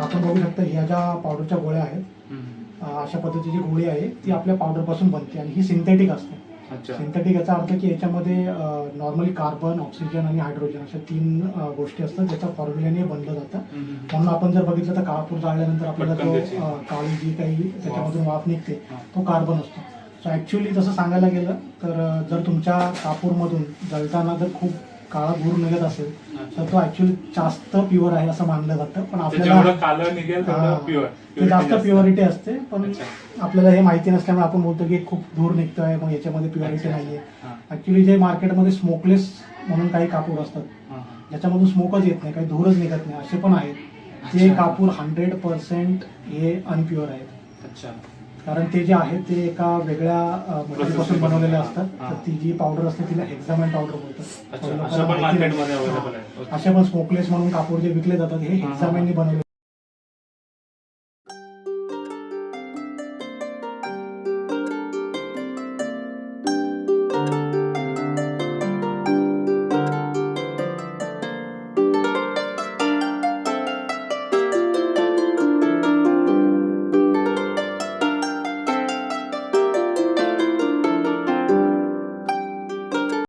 आपण बघू शकता ह्या ज्या पावडरच्या गोळ्या आहेत अशा पद्धतीची गोळी आहे ती आपल्या पावडरपासून बनते आणि ही सिंथेटिक असते. सिंथेटिक याचा अर्थ की याच्यामध्ये नॉर्मली कार्बन ऑक्सिजन आणि हायड्रोजन अशा तीन गोष्टी असतात ज्याच्या फॉर्म्युल्याने बनलं जातं. म्हणून आपण जर बघितलं तर काळापूर जाळल्यानंतर आपल्याला अं, काळी जी काही त्याच्यामधून वाफ. निघते. तो कार्बन असतो. सो ॲक्च्युली तसं सांगायला गेलं तर जर तुमच्या कापूरमधून जळताना जर खूप काळा धूर निघत असेल तर तो ॲक्च्युली जास्त प्युअर आहे असं मानलं जातं. पण आपल्याला जास्त प्युअरिटी असते पण. आपल्याला हे माहिती नसल्यामुळे आपण बोलतो की खूप धूर निघतोय मग याच्यामध्ये प्युअरिटी नाहीये. ऍक्च्युली जे मार्केटमध्ये स्मोकलेस म्हणून काही कापूर असतात ज्याच्यामधून स्मोकच येत नाही काही धूरच निघत नाही असे पण आहेत. ते. कापूर हंड्रेड पर्सेंट हे अनप्युअर आहेत. अच्छा. कारण ते जे आहेत ते एका वेगळ्या मटेरियलपासून बनवलेले असतात. तर ती जी पावडर असते तिला हेक्झामाइन पावडर बोलतात. अशा पण स्मोकलेस म्हणून कापूर जे विकले जातात हे हेक्झामाइनने बनवले